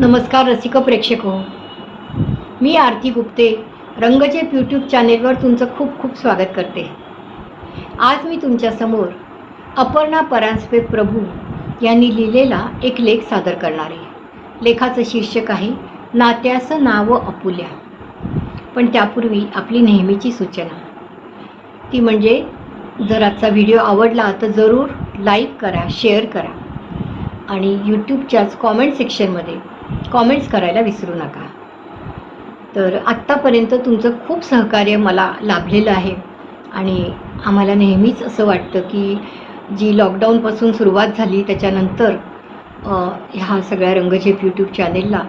नमस्कार रसिक प्रेक्षक. हो मी आरती गुप्ते रंगजेप यूट्यूब चॅनेलवर तुमचं खूप खूप स्वागत करते. आज मी तुमच्यासमोर अपर्णा परांजपे प्रभू यांनी लिहिलेला एक लेख सादर करणार आहे. लेखाचं शीर्षक आहे नात्याचं नाव अपुल्या. पण त्यापूर्वी आपली नेहमीची सूचना. ती म्हणजे जर आजचा व्हिडिओ आवडला तर जरूर लाईक करा शेअर करा. आणि यूट्यूबच्याच कॉमेंट सेक्शनमध्ये कॉमेंट्स करायला विसरू नका. तर आत्तापर्यंत तुमचं खूप सहकार्य मला लाभलेलं आहे. आणि आम्हाला नेहमीच असं वाटतं की जी लॉकडाऊनपासून सुरुवात झाली त्याच्यानंतर ह्या सगळ्या रंगझेप यूट्यूब चॅनेलला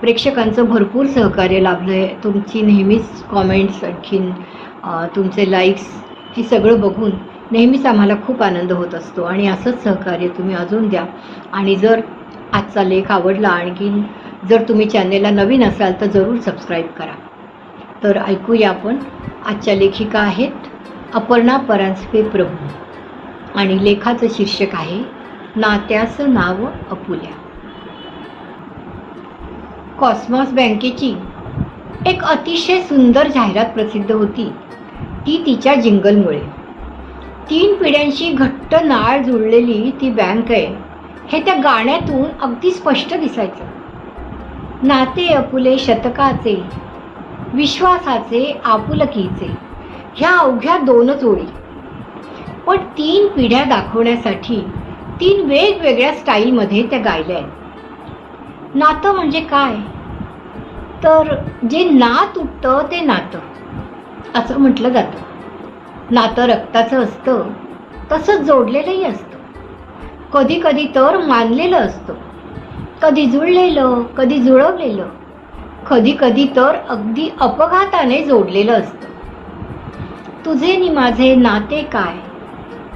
प्रेक्षकांचं भरपूर सहकार्य लाभलं आहे तुमची नेहमीच कॉमेंट्स आणखीन तुमचे लाईक्स हे सगळं बघून नेहमीच आम्हाला खूप आनंद होत असतो. आणि असंच सहकार्य तुम्ही अजून द्या. आणि जर आजचा लेख आवडला आणखीन जर तुम्ही चॅनेलला नवीन असाल तर जरूर सबस्क्राईब करा. तर ऐकूया आपण आजच्या लेखिका आहेत अपर्णा परांजपे प्रभू आणि लेखाचं शीर्षक आहे नात्याचं नाव अपुल्या. कॉस्मॉस बँकेची एक अतिशय सुंदर जाहिरात प्रसिद्ध होती. ती तिच्या जिंगलमुळे. तीन पिढ्यांशी घट्ट नाळ जुळलेली ती बँक आहे. हे त्या गाण्यातून अगदी स्पष्ट दिसायचं. नाते अपुले शतकाचे विश्वासाचे आपुलकीचे ह्या अवघ्या दोनच ओळी पण तीन पिढ्या दाखवण्यासाठी तीन वेगवेगळ्या स्टाईलमध्ये त्या गायल्या आहेत. नातं म्हणजे काय? तर जे ना तुटतं ते नातं. असं म्हटलं जातं. नातं रक्ताचं असतं तसंच जोडलेलंही असतं. कधी कधी तर मानलेलं असतं. कधी जुळलेलं कधी जुळवलेलं. कधी कधी तर अगदी अपघाताने जोडलेलं असतं. तुझे नि माझे नाते काय?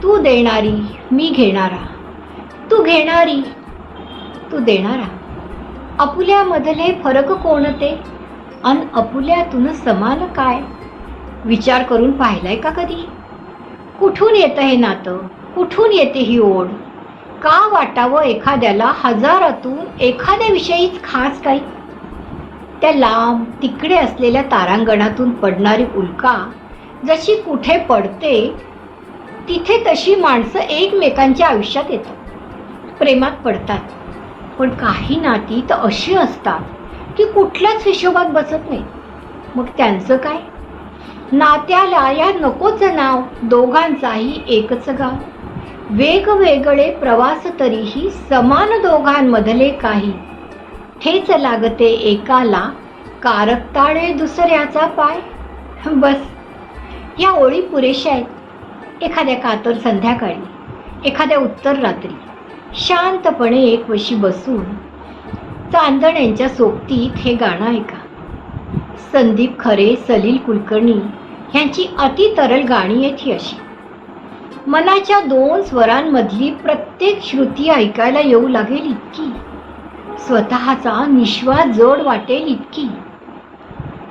तू देणारी मी घेणारा. तू घेणारी तू देणारा. अपुल्यामधले फरक कोणते अन अपुल्यातून समान काय? विचार करून पाहिलाय का कधी? कुठून येतं हे नातं? कुठून येते ही ओढ? का वाटावं एखाद्याला? हजारातून एखाद्याविषयीच खास काही? त्या लांब तिकडे असलेल्या तारांगणातून पडणारी उल्का जशी कुठे पडते तिथे तशी माणसं एकमेकांच्या आयुष्यात येतात. प्रेमात पडतात. पण काही नाती तर अशी असतात की कुठल्याच हिशोबात बसत नाही. मग त्यांचं काय? नात्याला या नकोचं नाव दोघांचाही एकच गाव. वेगवेगळे प्रवास तरीही समान दोघांमधले काही. ठेच लागते एकाला कारकताळे दुसऱ्याचा पाय. बस. या ओळी पुरेशा आहेत. एखाद्या कातर संध्याकाळी एखाद्या उत्तर रात्री. शांतपणे एक वशी बसून चांदण्यांच्या सोबतीत हे गाणं ऐका. संदीप खरे सलील कुलकर्णी ह्यांची अति तरल गाणी आहेत ही अशी. मनाच्या दोन स्वरांमधली प्रत्येक श्रुती ऐकायला येऊ लागेल इतकी. स्वतःचा निश्वास जड वाटेल इतकी.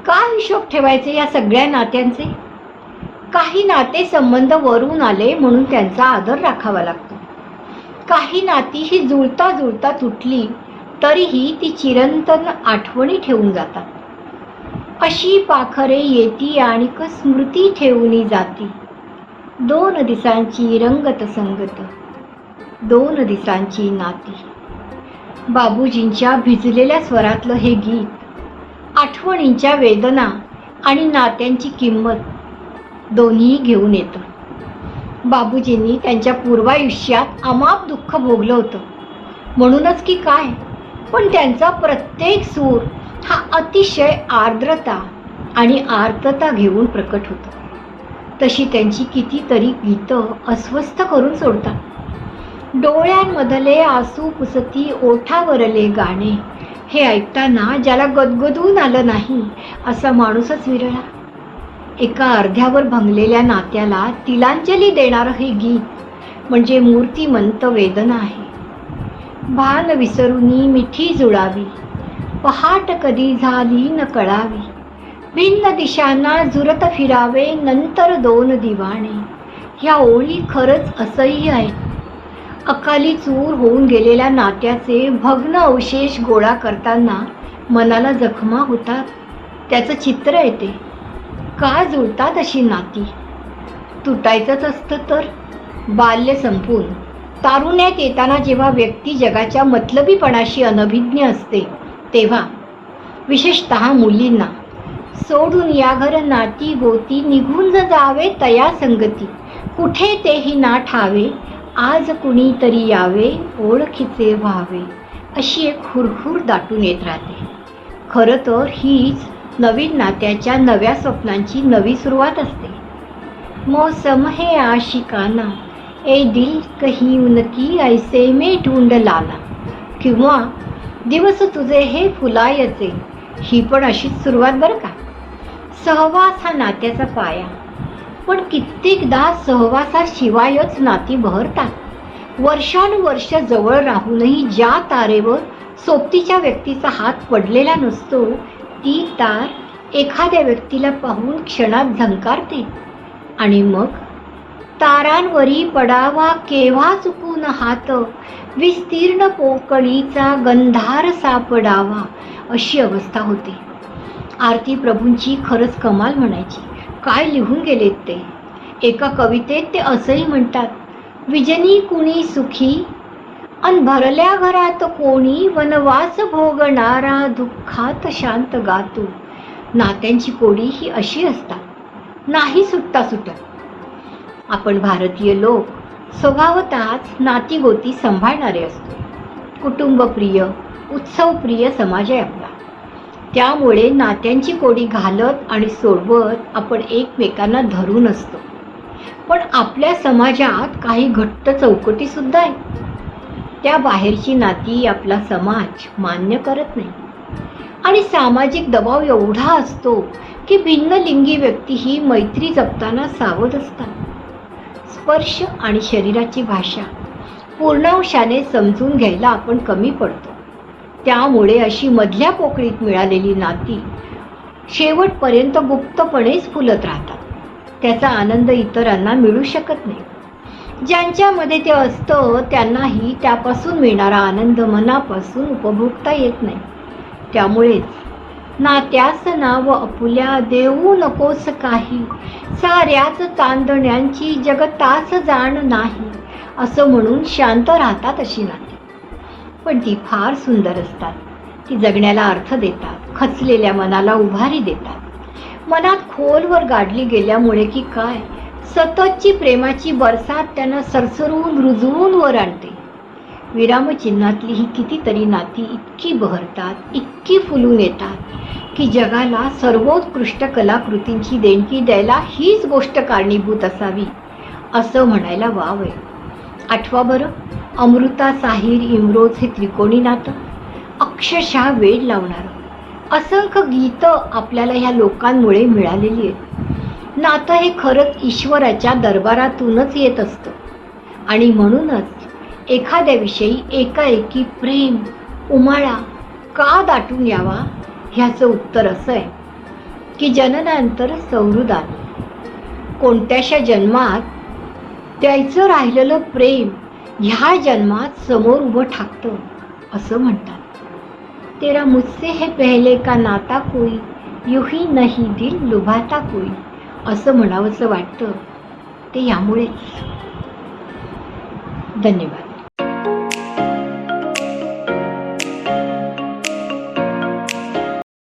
काय हिशोब ठेवायचे या सगळ्या नात्यांचे? काही नाते संबंध वरून आले म्हणून त्यांचा आदर राखावा लागतो. काही नाती ही जुळता जुळता तुटली तरीही ती चिरंतन आठवणी ठेवून जातात. अशी पाखरे येती आणि स्मृती ठेवून जाती. दोन दिसांची रंगत संगत दोन दिसांची नाती. बाबूजींच्या भिजलेल्या स्वरातलं हे गीत आठवणींच्या वेदना आणि नात्यांची किंमत दोन्ही घेऊन येतं. बाबूजींनी त्यांच्या पूर्वायुष्यात अमाप दुःख भोगलं होतं. म्हणूनच की काय? पण त्यांचा प्रत्येक सूर हा अतिशय आर्द्रता आणि आर्तता घेऊन प्रकट होतो. तशी त्यांची कितीतरी गीतं अस्वस्थ करून सोडतात. डोळ्यांमधले आसू पुसती ओठावरले गाणे. हे ऐकताना ज्याला गदगदून आलं नाही असा माणूसच विरळा. एका अर्ध्यावर भंगलेल्या नात्याला तिलांजली देणारं हे गीत म्हणजे मूर्तिमंत वेदना आहे. भान विसरुनी मिठी जुळावी पहाट कधी झाली न कळावी. भिन्न दिशांना जुरत फिरावे नंतर दोन दिवाणे. ह्या ओळी खरंच असह्य आहेत. अकाली चूर होऊन गेलेल्या नात्याचे भग्न अवशेष गोळा करताना मनाला जखमा होतात. त्याचं चित्र येते का जुळतात अशी नाती? तुटायचंच असतं तर? बाल्य संपून. तारुण्यात येताना जेव्हा व्यक्ती जगाच्या मतलबीपणाशी अनभिज्ञ असते तेव्हा. विशेषत मुलींना. सोडून या घर नाती गोती निघून जावे तया संगती. कुठे तेही ना ठावे आज कुणीतरी यावे ओळखीचे व्हावे. अशी एक हुरहुर दाटून येत राहते. खरं तर हीच नवीन नात्याच्या नव्या स्वप्नांची नवी सुरुवात असते. मौसम है आशिकाना ए दिल कही उनकी ऐसे मे ढूंढ लाना. किंवा दिवस तुझे हे फुलायचे ही पण अशीच सुरुवात बरं का? सहवास हा नात्याचा पाया. पण कित्येकदा सहवासाशिवायच नाती बहरतात. वर्षानुवर्ष जवळ राहूनही ज्या तारेवर सोबतीच्या व्यक्तीचा हात पडलेला नसतो ती तार एखाद्या व्यक्तीला पाहून क्षणात झंकारते. आणि मग? तारांवरी पडावा केव्हा चुकून हात? विस्तीर्ण पोकळीचा गंधार सापडावा अशी अवस्था होते. आरती प्रभूंची खरंच कमाल म्हणायची. काय लिहून गेलेत ते? एका कवितेत ते असंही म्हणतात विजनी कुणी सुखी? अन भरल्या घरात कोणी? वनवास भोगणारा दुःखात शांत गातो. नात्यांची कोडी ही अशी असतात नाही सुटता सुटत. आपण भारतीय लोक स्वभावतःच नातीगोती सांभाळणारे असतो. कुटुंबप्रिय उत्सवप्रिय समाज आहे त्यामुळे नात्यांची कोडी घालत आणि सोडवत आपण एकमेकांना धरून असतो. पण आपल्या समाजात काही घट्ट चौकटीसुद्धा आहे. आहेत त्या बाहेरची नाती आपला समाज मान्य करत नाही. आणि सामाजिक दबाव एवढा असतो की भिन्नलिंगी व्यक्ती ही मैत्री जपताना सावध असतात. स्पर्श आणि शरीराची भाषा पूर्णांशाने समजून घ्यायला आपण कमी पडतो. त्यामुळे अशी मधल्या पोकळीत मिळालेली नाती शेवटपर्यंत गुप्तपणेच फुलत राहतात. त्याचा आनंद इतरांना मिळू शकत नाही. ज्यांच्यामध्ये ते असतं त्यांनाही त्यापासून मिळणारा आनंद मनापासून उपभोगता येत नाही. त्यामुळेच नात्यास नाव अपुल्या देऊ नकोस काही. साऱ्याच चांदण्यांची जगतास जाण नाही. असं म्हणून शांत राहतात अशी नाती. पण ती फार सुंदर असतात. ती जगण्याला अर्थ देतात खचलेल्या मनाला उभारी देतात. मनात खोलवर गाडली गेल्यामुळे की काय? सततची प्रेमाची बरसात त्यांना सरसरून रुजवून वर आणते. विरामचिन्हातली ही कितीतरी नाती इतकी बहरतात इतकी फुलून येतात की जगाला सर्वोत्कृष्ट कलाकृतींची देणगी द्यायला हीच गोष्ट कारणीभूत असावी असं म्हणायला वाव आहे. आठवा बरं अमृता साहिर इमरोज हे त्रिकोणी नातं. अक्षरशः वेळ लावणारं. असंख्य गीतं आपल्याला ह्या लोकांमुळे मिळालेली आहेत. नातं हे खरंच ईश्वराच्या दरबारातूनच येत असतं. आणि म्हणूनच एखाद्याविषयी एकाएकी प्रेम उमाळा का दाटून यावा ह्याचं उत्तर असं आहे की जननांतर संवृदान कोणत्याशा जन्मात त्याचं राहिलेलं प्रेम ह्या जन्मात समोर उभं ठाकतं असं म्हणतात. तेरा मुझसे हे पहले का नाता कोई युही नाही दिल लुभाता कोई असं म्हणावंसं वाटतं. ते यामुळेच. धन्यवाद.